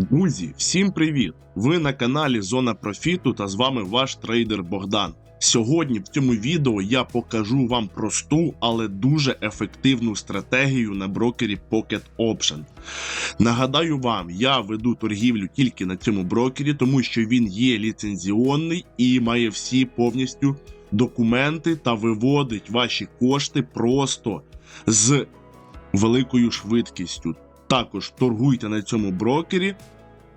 Друзі, всім привіт! Ви на каналі Зона Профіту та з вами ваш трейдер Богдан. Сьогодні в цьому відео я покажу вам просту, але дуже ефективну стратегію на брокері Pocket Option. Нагадаю вам, я веду торгівлю тільки на цьому брокері, тому що він є ліцензіонний і має всі повністю документи та виводить ваші кошти просто з великою швидкістю. Також торгуйте на цьому брокері,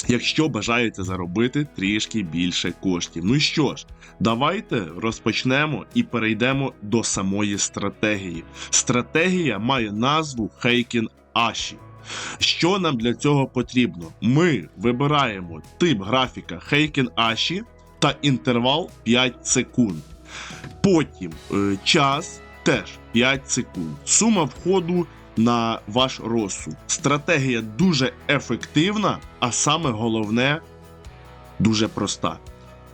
якщо бажаєте заробити трішки більше коштів. Ну що ж, давайте розпочнемо і перейдемо до самої стратегії. Стратегія має назву Heiken Ashi. Що нам для цього потрібно? Ми вибираємо тип графіка Heiken Ashi та інтервал 5 секунд. Потім е, час теж 5 секунд. Сума входу на ваш розсуд. Стратегія дуже ефективна, а саме головне дуже проста.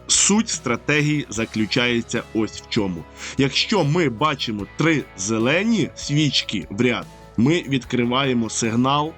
Суть стратегії заключається ось в чому. Якщо ми бачимо три зелені свічки в ряд, ми відкриваємо сигнал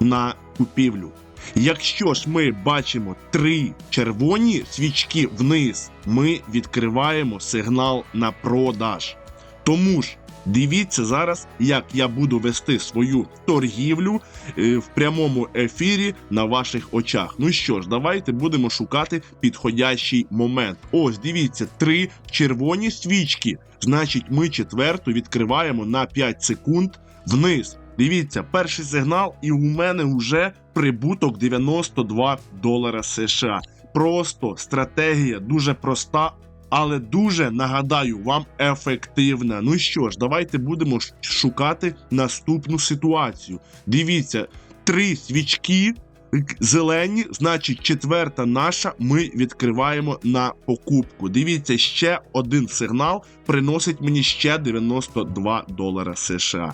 на купівлю. Якщо ж ми бачимо три червоні свічки вниз, ми відкриваємо сигнал на продаж. Тому ж дивіться зараз, як я буду вести свою торгівлю е, в прямому ефірі на ваших очах. Ну що ж, давайте будемо шукати підходящий момент. Ось дивіться, три червоні свічки. Значить, ми четверту відкриваємо на 5 секунд вниз. Дивіться, перший сигнал, і у мене вже прибуток 92 долара США. Просто стратегія дуже проста, але дуже нагадаю вам ефективна. Ну що ж, давайте будемо шукати наступну ситуацію. Дивіться, три свічки. Зелені, значить, четверта наша, ми відкриваємо на покупку. Дивіться, ще один сигнал приносить мені ще 92 долара США.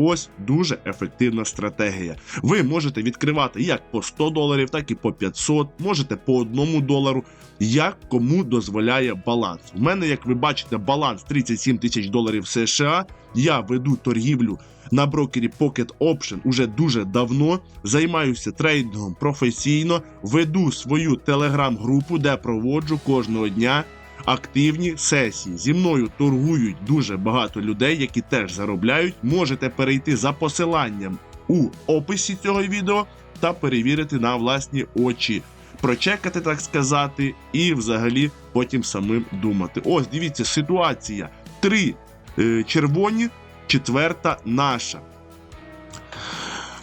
Ось дуже ефективна стратегія. Ви можете відкривати як по 100 доларів, так і по 500, можете по 1 долару, як кому дозволяє баланс. У мене, як ви бачите, баланс 37 тисяч доларів США. Я веду торгівлю на брокері Pocket Option уже дуже давно. Займаюся трейдингом професійно, веду свою телеграм-групу, де проводжу кожного дня активні сесії. Зі мною торгують дуже багато людей, які теж заробляють. Можете перейти за посиланням у описі цього відео та перевірити на власні очі. Прочекати, так сказати, і взагалі потім самим думати. Ось дивіться, ситуація. Три е, червоні, четверта наша.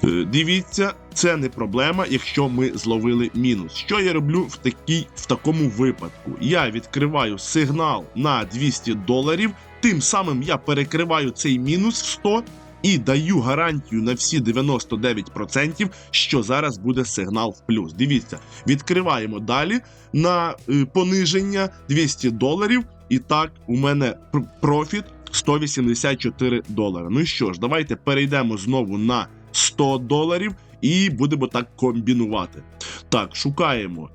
Е, Дивіться, це не проблема, якщо ми зловили мінус. Що я роблю в такій, в такому випадку? Я відкриваю сигнал на 200 доларів, тим самим я перекриваю цей мінус в 100 і даю гарантію на всі 99%, що зараз буде сигнал в плюс. Дивіться, відкриваємо далі на е, пониження 200 доларів. І так, у мене пр- профіт 184 долари. Ну що ж, давайте перейдемо знову на 100 доларів і будемо так комбінувати. Так, шукаємо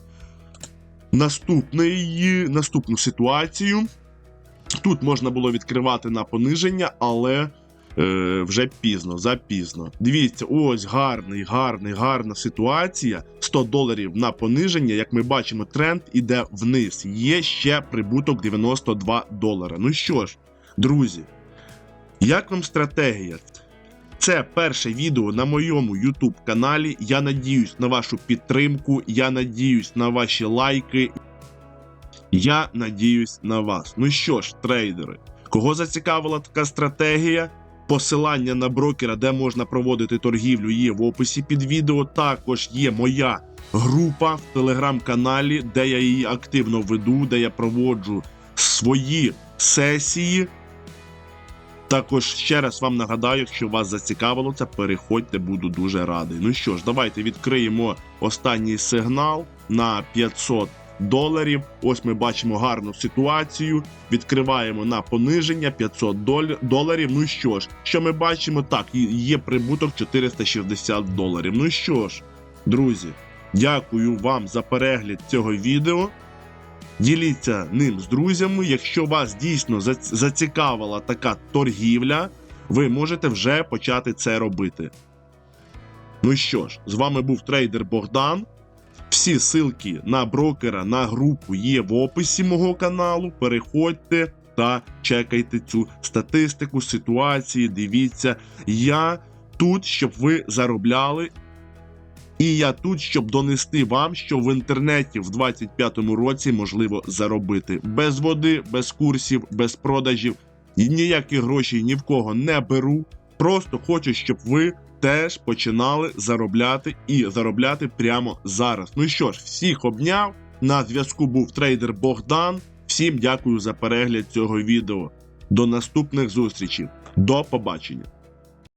наступний, наступну ситуацію. Тут можна було відкривати на пониження, але е, вже пізно, запізно. Дивіться, ось гарний, гарний, гарна ситуація. 100 доларів на пониження. Як ми бачимо, тренд іде вниз. Є ще прибуток 92 долара. Ну що ж, друзі, як вам стратегія? Це перше відео на моєму YouTube каналі. Я надіюсь на вашу підтримку. Я надіюсь на ваші лайки. Я надіюсь на вас. Ну що ж, трейдери, кого зацікавила така стратегія? Посилання на брокера, де можна проводити торгівлю, є в описі під відео. Також є моя група в телеграм-каналі, де я її активно веду, де я проводжу свої сесії. Також ще раз вам нагадаю, якщо вас зацікавило це, переходьте, буду дуже радий. Ну що ж, давайте відкриємо останній сигнал на 500 доларів. Ось ми бачимо гарну ситуацію. Відкриваємо на пониження 500 доларів. Ну що ж, що ми бачимо? Так, є прибуток 460 доларів. Ну що ж, друзі, дякую вам за перегляд цього відео. Діліться ним з друзями. Якщо вас дійсно зацікавила така торгівля, ви можете вже почати це робити. Ну що ж, з вами був трейдер Богдан. Всі ссылки на брокера, на групу є в описі мого каналу. Переходьте та чекайте цю статистику, ситуації. Дивіться, я тут, щоб ви заробляли. І я тут, щоб донести вам, що в інтернеті в 25-му році можливо заробити без води, без курсів, без продажів. І ніяких грошей ні в кого не беру. Просто хочу, щоб ви теж починали заробляти і заробляти прямо зараз. Ну що ж, всіх обняв. На зв'язку був трейдер Богдан. Всім дякую за перегляд цього відео. До наступних зустрічей. До побачення.